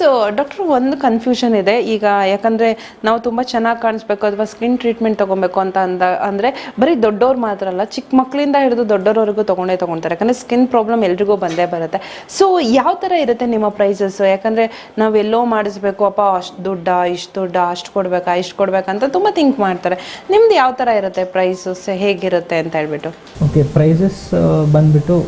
S doctor ಒಂದು confusion ಇದೆ. ಈಗ ಯಾಕಂದ್ರೆ ನಾವು ತುಂಬಾ ಚೆನ್ನಾಗಿ ಕಾಣಿಸ್ಬೇಕು ಅಥವಾ ಸ್ಕಿನ್ ಟ್ರೀಟ್ಮೆಂಟ್ ತಗೊಬೇಕು ಅಂತ ಅಂದ, ಅಂದ್ರೆ ಬರೀ ದೊಡ್ಡವ್ರು ಮಾತ್ರ ಅಲ್ಲ ಚಿಕ್ಕ ಮಕ್ಕಳಿಂದ ಹಿಡಿದು ದೊಡ್ಡವರವರೆಗೂ ತಗೊಂಡೇ ತಗೊಳ್ತಾರೆ ಯಾಕಂದ್ರೆ ಸ್ಕಿನ್ ಪ್ರಾಬ್ಲಮ್ ಎಲ್ರಿಗೂ ಬಂದೇ ಬರುತ್ತೆ. ಸೊ ಯಾವ ತರ ಇರುತ್ತೆ ನಿಮ್ಮ ಪ್ರೈಸಸ್ ಯಾಕಂದ್ರೆ ನಾವು ಎಲ್ಲೋ ಮಾಡಿಸ್ಬೇಕು, ಅಪ್ಪ, ಅಷ್ಟು ದುಡ್ಡ, ಇಷ್ಟು ದುಡ್ಡ, ಅಷ್ಟು ಕೊಡಬೇಕಾ, ಇಷ್ಟು ಕೊಡಬೇಕಂತ ತುಂಬಾ ಥಿಂಕ್ ಮಾಡ್ತಾರೆ. ನಿಮ್ದು ಯಾವ ತರ ಇರುತ್ತೆ ಪ್ರೈಸಸ್ ಹೇಗಿರುತ್ತೆ ಅಂತ ಹೇಳ್ಬಿಟ್ಟು. ಓಕೆ ಪ್ರೈಸಸ್ ಬಂದ್ಬಿಟ್ಟು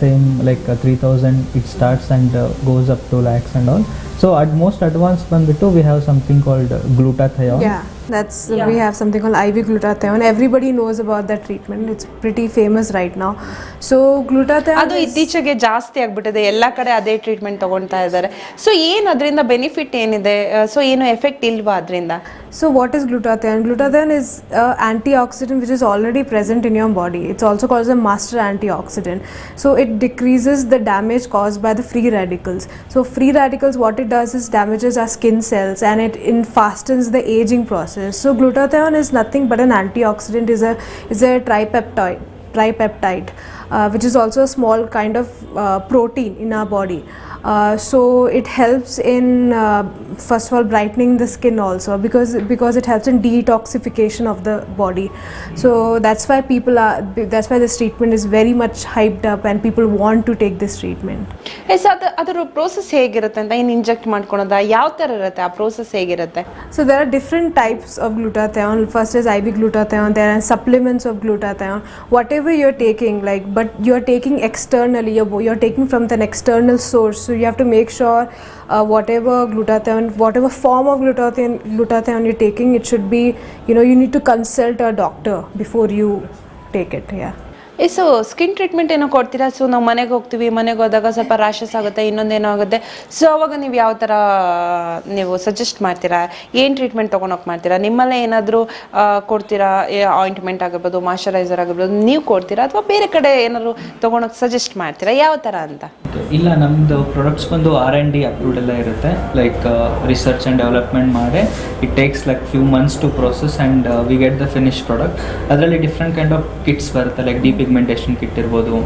same like three thousand it starts and goes up to lakhs and all so at most advanced ಬಂದ್ಬಿಟ್ಟು we have something called glutathione. Yeah, that's we have something called IV glutathione. Everybody knows about that treatment. It's pretty famous right now. So glutathione. ಅದು ಇತ್ತೀಚೆಗೆ ಜಾಸ್ತಿ ಆಗ್ಬಿಟ್ಟಿದೆ ಎಲ್ಲ ಕಡೆ ಅದೇ treatment ತಗೊಳ್ತಾ ಇದ್ದಾರೆ ಸೊ ಏನು ಅದರಿಂದ ಬೆನಿಫಿಟ್ ಏನಿದೆ ಸೊ ಏನು ಎಫೆಕ್ಟ್ ಇಲ್ವಾ ಅದರಿಂದ So what is glutathione? Glutathione is an antioxidant which is already present in your body. It's also called as a master antioxidant. So it decreases the damage caused by the free radicals. So free radicals, what it does is damages our skin cells and it in fastens the aging process. So glutathione is nothing but an antioxidant. is a is a tripeptide tripeptide, uh, which is also a small kind of uh, protein in our body. Uh, so it helps in uh, first of all brightening the skin also because because it helps in detoxification of the body. So that's why people are that's why this treatment is very much hyped up and people want to take this treatment. Yes other process process ಹೇಗಿರುತ್ತೆ ಅಂತ ಏನು inject ಮಾಡ್ಕೊಳೋದ ಯಾವ ಥರ ಇರುತ್ತೆ ಆ process ಹೇಗಿರುತ್ತೆ So there are different types of glutathione. First is IV glutathione. There are supplements of glutathione. Whatever you're taking, like, but you're taking externally. You're, you're taking from an external source. So you have to make sure uh, whatever glutathione, whatever form of glutathione, glutathione you're taking, it should be. You know, you need to consult a doctor before you take it. Yeah. So skin treatment ಏನೋ ಕೊಡ್ತೀರಾ so ನಾವು ಮನೆಗೆ ಹೋಗ್ತೀವಿ ಮನೆಗೆ ಹೋದಾಗ ಸ್ವಲ್ಪ rashes ಆಗುತ್ತೆ ಇನ್ನೊಂದೇನೋ ಆಗುತ್ತೆ ಸೊ ಅವಾಗ ನೀವು ಯಾವ ಥರ ನೀವು ಸಜೆಸ್ಟ್ ಮಾಡ್ತೀರಾ ಏನು ಟ್ರೀಟ್ಮೆಂಟ್ ತೊಗೊಂಡೋಗಿ ಮಾಡ್ತೀರಾ ನಿಮ್ಮಲ್ಲೇ ಏನಾದರೂ ಕೊಡ್ತೀರಾ ಆಯಿಂಟ್ಮೆಂಟ್ ಆಗಿರ್ಬೋದು ಮಾಯಶ್ಚರೈಸರ್ ಆಗಿರ್ಬೋದು ನೀವು ಕೊಡ್ತೀರಾ ಅಥವಾ ಬೇರೆ ಕಡೆ ಏನಾದರೂ ತೊಗೊಂಡೋಗಿ ಸಜೆಸ್ಟ್ ಮಾಡ್ತೀರಾ ಯಾವ ಥರ ಅಂತ ಇಲ್ಲ ನಮ್ಮದು ಪ್ರಾಡಕ್ಟ್ಸ್ ಬಂದು ಆರ್ ಆ್ಯಂಡ್ ಡಿ ಅಪ್ರೂವ್ಡ್ ಎಲ್ಲ ಇರುತ್ತೆ. ಲೈಕ್ ರಿಸರ್ಚ್ ಆ್ಯಂಡ್ ಡೆವಲಪ್ಮೆಂಟ್ ಮಾಡಿ it takes like few months to process and we get the finish product ಅದರಲ್ಲಿ ಡಿಫ್ರೆಂಟ್ ಕೈಂಡ್ ಆಫ್ ಕಿಟ್ಸ್ ಬರುತ್ತೆ ಲೈಕ್ ಡಿ ಪಿಗ್ಮೆಂಟೇಷನ್ ಕಿಟ್ ಇರ್ಬೋದು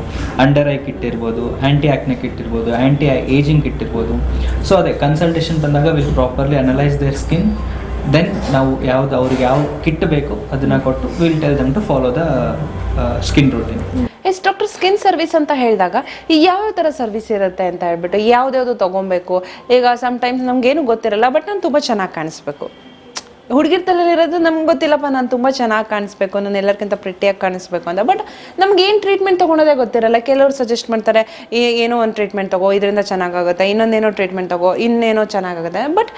ಅಂಡರ್ ಐ ಕಿಟ್ ಇರ್ಬೋದು anti acne kit ಇರ್ಬೋದು anti ageing kit ಇರ್ಬೋದು. So ಅದೇ consultation ಬಂದಾಗ will properly analyse their skin then ನಾವು ಯಾವ್ದು ಅವ್ರಿಗೆ ಯಾವ ಕಿಟ್ ಬೇಕು ಅದನ್ನು ಕೊಟ್ಟು will tell them to follow the skin routine yes doctor skin service ಅಂತ ಹೇಳಿದಾಗ ಈ ಯಾವ ಥರ ಸರ್ವಿಸ್ ಇರುತ್ತೆ ಅಂತ ಹೇಳ್ಬಿಟ್ಟು ಯಾವ್ದ್ಯಾವ್ದು ತೊಗೊಬೇಕು? ಈಗ ಸಮ್ಟೈಮ್ಸ್ ನಮಗೇನು ಗೊತ್ತಿರಲ್ಲ ಬಟ್ ನಾನು ತುಂಬ ಚೆನ್ನಾಗಿ ಕಾಣಿಸ್ಬೇಕು. ಹುಡುಗಿರ್ ತಲೆಯಲ್ಲಿರೋದು ನಮ್ಗೆ ಗೊತ್ತಿಲ್ಲಪ್ಪ, ನಾನು ತುಂಬ ಚೆನ್ನಾಗಿ ಕಾಣಿಸ್ಬೇಕು, ನಾನು ಎಲ್ಲರಿಗಿಂತ ಪ್ರಿಟಿಯಾಗಿ ಕಾಣಿಸ್ಬೇಕು ಅಂತ. ಬಟ್ ನಮ್ಗೆ ಏನು ಟ್ರೀಟ್ಮೆಂಟ್ ತೊಗೊಳೋದೇ ಗೊತ್ತಿರಲ್ಲ. ಕೆಲವರು ಸಜೆಸ್ಟ್ ಮಾಡ್ತಾರೆ ಏನೋ ಒಂದು ಟ್ರೀಟ್ಮೆಂಟ್ ತಗೋ, ಇದರಿಂದ ಚೆನ್ನಾಗಾಗುತ್ತೆ, ಇನ್ನೊಂದೇನೋ ಟ್ರೀಟ್ಮೆಂಟ್ ತಗೋ, ಇನ್ನೇನೋ ಚೆನ್ನಾಗಾಗುತ್ತೆ. ಬಟ್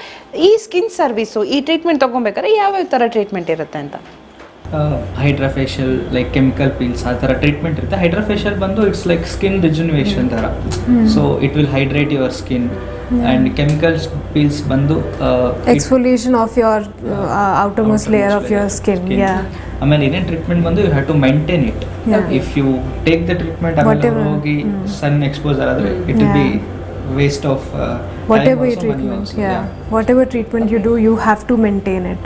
ಈ ಸ್ಕಿನ್ ಸರ್ವಿಸು ಈ ಟ್ರೀಟ್ಮೆಂಟ್ ತೊಗೊಬೇಕಾದ್ರೆ ಯಾವ್ಯಾವ ಥರ ಟ್ರೀಟ್ಮೆಂಟ್ ಇರುತ್ತೆ ಅಂತ? ಹೈಡ್ರಾಫೇಶಿಯಲ್ ಲೈಕ್ ಕೆಮಿಕಲ್ ಪೀಲ್ಸ್ ಆ ಥರ ಟ್ರೀಟ್ಮೆಂಟ್ ಇರುತ್ತೆ. ಹೈಡ್ರಾಫೇಶಿಯಲ್ ಬಂದು ಇಟ್ಸ್ ಲೈಕ್ ಸ್ಕಿನ್ ರಿಜುನಿವೇಷನ್ ಥರ so it will hydrate your skin and chemical peels ಬಂದು Exfoliation of your uh, layer of your skin. Yeah. ಆಮೇಲೆ ಏನೇನು ಟ್ರೀಟ್ಮೆಂಟ್ ಬಂದು you have to maintain it Yeah. If you take the treatment ಆಮೇಲೆ. ಹೋಗಿ sun exposure ಆದರೆ it will be waste of whatever your treatment yeah. whatever treatment you do you have to maintain it.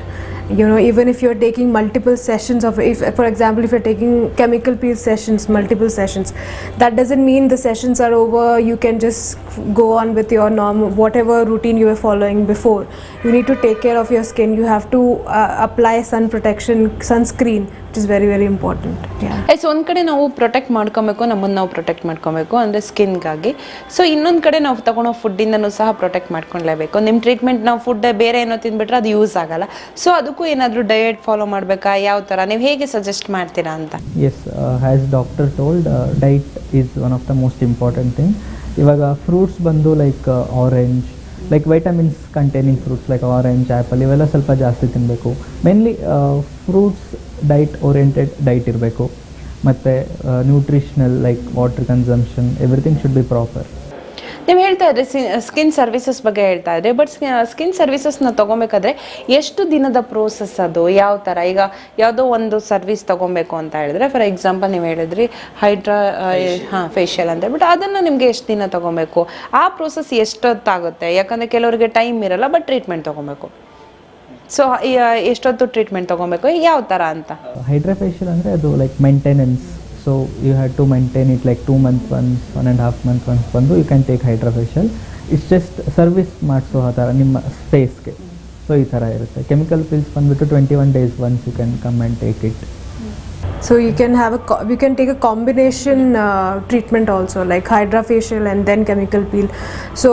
You know even if you're taking multiple sessions of if for example if you're taking chemical peel sessions multiple sessions that doesn't mean the sessions are over you can just go on with your normal whatever routine you were following before you need to take care of your skin you have to uh, apply sun protection sunscreen is very very important yeah yes ಒಂದು ಕಡೆ ನಾವು protect ಮಾಡ್ಕೊಬೇಕು ನಮ್ಮನ್ನು ನಾವು protect ಮಾಡ್ಕೊಬೇಕು ಅಂದರೆ ಸ್ಕಿನ್ಗಾಗಿ so ಇನ್ನೊಂದು ಕಡೆ ನಾವು ತಗೊಳೋ ಫುಡ್ಡಿಂದನೂ ಸಹ ಪ್ರೊಟೆಕ್ಟ್ ಮಾಡ್ಕೊಳ್ಲೇಬೇಕು ನಿಮ್ಮ ಟ್ರೀಟ್ಮೆಂಟ್ ನಾವು ಫುಡ್ ಬೇರೆ ಏನೋ ತಿಂದ್ಬಿಟ್ರೆ ಅದು ಯೂಸ್ ಆಗಲ್ಲ ಸೊ ಅದಕ್ಕೂ ಏನಾದರೂ ಡಯಟ್ ಫಾಲೋ ಮಾಡಬೇಕಾ? ಯಾವ ಥರ ನೀವು ಹೇಗೆ ಸಜೆಸ್ಟ್ ಮಾಡ್ತೀರಾ ಅಂತ? Yes has doctor told diet is one of the most important thing ಇವಾಗ ಫ್ರೂಟ್ಸ್ ಬಂದು like orange like vitamins containing fruits like orange apple ಇವೆಲ್ಲ ಸ್ವಲ್ಪ ಜಾಸ್ತಿ ತಿನ್ನಬೇಕು mainly fruits diet oriented diet ಇರಬೇಕು. ಮತ್ತು nutritional like water consumption everything should be proper ನೀವು ಹೇಳ್ತಾ ಇದ್ರಿ ಸ್ಕಿನ್ ಸರ್ವಿಸಸ್ ಬಗ್ಗೆ ಹೇಳ್ತಾ ಇದ್ರಿ ಬಟ್ ಸ್ಕಿನ್ ಸರ್ವಿಸಸ್ನ ತಗೊಬೇಕಾದ್ರೆ ಎಷ್ಟು ದಿನದ ಪ್ರೋಸೆಸ್ ಅದು? ಯಾವ ಥರ ಈಗ ಯಾವುದೋ ಒಂದು ಸರ್ವಿಸ್ ತಗೊಬೇಕು ಅಂತ ಹೇಳಿದ್ರೆ ಫಾರ್ ಎಕ್ಸಾಂಪಲ್ ನೀವು ಹೇಳಿದ್ರಿ ಹೈಡ್ರಾ ಹಾಂ ಫೇಶಿಯಲ್ ಅಂತ. ಬಟ್ ಅದನ್ನು ನಿಮಗೆ ಎಷ್ಟು ದಿನ ತಗೊಬೇಕು? ಆ ಪ್ರೋಸೆಸ್ ಎಷ್ಟೊತ್ತಾಗುತ್ತೆ? ಯಾಕಂದರೆ ಕೆಲವರಿಗೆ ಟೈಮ್ ಇರಲ್ಲ ಬಟ್ ಟ್ರೀಟ್ಮೆಂಟ್ ತಗೊಬೇಕು. ಸೊ ಎಷ್ಟೊತ್ತು ಟ್ರೀಟ್ಮೆಂಟ್ ತಗೊಬೇಕು? ಯಾವ ಥರ ಅಂತ? ಹೈಡ್ರಾ ಫೇಶಿಯಲ್ ಅಂದರೆ ಅದು like maintenance So you have to maintain it like two month once one and half month once ಬಂದು you can take hydrafacial it's just service ಮಾಡಿಸೋ ಆ ಥರ ನಿಮ್ಮ ಸ್ಪೇಸ್ಗೆ ಸೊ ಈ ಥರ ಇರುತ್ತೆ ಕೆಮಿಕಲ್ ಪಿಲ್ಸ್ ಬಂದುಬಿಟ್ಟು twenty one days once you can come and take it So you can have a co- we can take a combination uh, treatment also like hydrofacial and then chemical peel. So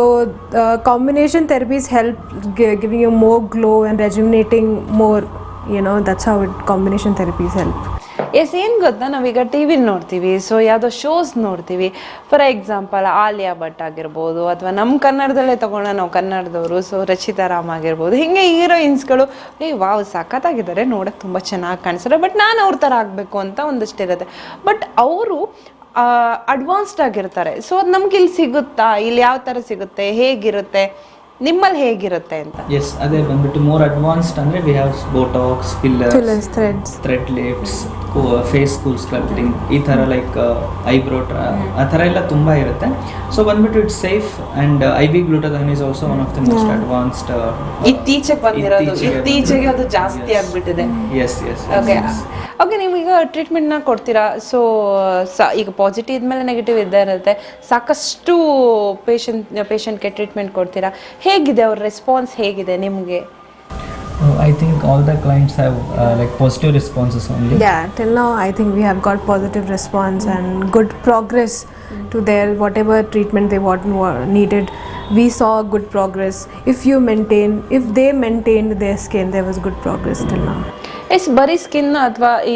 uh, combination therapies help gi- giving you more glow and rejuvenating more. You know that's how it, combination therapies help. Yes, ಏನು ಗೊತ್ತಾ? ನಾವೀಗ T ವಿಲಿ ನೋಡ್ತೀವಿ. So ಯಾವುದೋ shows ನೋಡ್ತೀವಿ. For example Alia Bhat ಆಗಿರ್ಬೋದು ಅಥವಾ ನಮ್ಮ ಕನ್ನಡದಲ್ಲೇ ತಗೊಂಡ ನಾವು ಕನ್ನಡದವರು. ಸೊ ರಚಿತಾ ರಾಮ್ ಆಗಿರ್ಬೋದು. ಹಿಂಗೆ ಹೀರೋಯಿನ್ಸ್ಗಳು ಏ, ವಾವ್, ಸಖತ್ತಾಗಿದ್ದಾರೆ. ನೋಡೋಕೆ ತುಂಬ ಚೆನ್ನಾಗಿ ಕಾಣಿಸ್ತಾರೆ. ಬಟ್ ನಾನು ಅವ್ರ ಥರ ಆಗಬೇಕು ಅಂತ ಒಂದಷ್ಟು ಇರುತ್ತೆ. ಬಟ್ ಅವರು ಅಡ್ವಾನ್ಸ್ಡ್ ಆಗಿರ್ತಾರೆ. ಸೊ ಅದು ನಮ್ಗೆ ಇಲ್ಲಿ ಸಿಗುತ್ತಾ? ಇಲ್ಲಿ ಯಾವ ಥರ ಸಿಗುತ್ತೆ? ಹೇಗಿರುತ್ತೆ? ನಿಮ್ಮಲ್ಲಿ ಹೇಗಿರುತ್ತೆ ಅಂತ? ಎಸ್ ಅದೇ ಬಂದ್ಬಿಟ್ಟು ಮೋರ್ ಅಡ್ವಾನ್ಸ್ಡ್ ಅಂದರೆ we have botox fillers Fillers, thread lifts face cool sculpting ಈ ಥರ ಲೈಕ್ ಐಬ್ರೋ ಆ ಥರ ಎಲ್ಲ ತುಂಬ ಇರುತ್ತೆ. ಸೊ ಬಂದ್ಬಿಟ್ಟು it's safe and I V glutathione is also one of the most advanced ಇತ್ತೀಚೆಗೆ ಬಂದಿರೋದು ಇತ್ತೀಚೆಗೆ ಅದು ಜಾಸ್ತಿ ಆಗಿಬಿಟ್ಟಿದೆ. ಎಸ್ ಎಸ್ ಓಕೆ ಓಕೆ ನೀವೀಗ ಟ್ರೀಟ್ಮೆಂಟ್ನ ಕೊಡ್ತೀರಾ? ಸೊ ಸ ಈಗ ಪಾಸಿಟಿವ್ ಇದ್ಮೇಲೆ ನೆಗೆಟಿವ್ ಇದ್ದೇ ಇರುತ್ತೆ. ಸಾಕಷ್ಟು ಪೇಷಂಟ್ ಪೇಷಂಟ್ಗೆ ಟ್ರೀಟ್ಮೆಂಟ್ ಕೊಡ್ತೀರಾ? ಹೇಗಿದೆ ಅವ್ರ ರೆಸ್ಪಾನ್ಸ್ ಹೇಗಿದೆ ನಿಮಗೆ? I think all the clients have like positive responses only yeah till now I think we have got positive response and good progress to their whatever treatment they what needed we saw good progress if you maintain if they maintain their skin they was good progress till now yes ಬರೀ skin ಅಥವಾ ಈ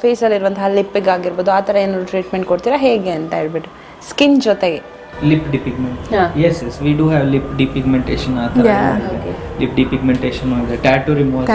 ಫೇಸಲ್ಲಿರುವಂತಹ ಲಿಪ್ಪಿಗೆ ಆಗಿರ್ಬೋದು ಆ ಥರ ಏನಾದ್ರು treatment ಕೊಡ್ತೀರಾ? ಹೇಗೆ ಅಂತ ಹೇಳ್ಬಿಟ್ಟು. ಸ್ಕಿನ್ ಜೊತೆಗೆ. lip depigment yeah. yes yes we do have lip depigmentation yeah. Okay. lip depigmentation or the tattoo removal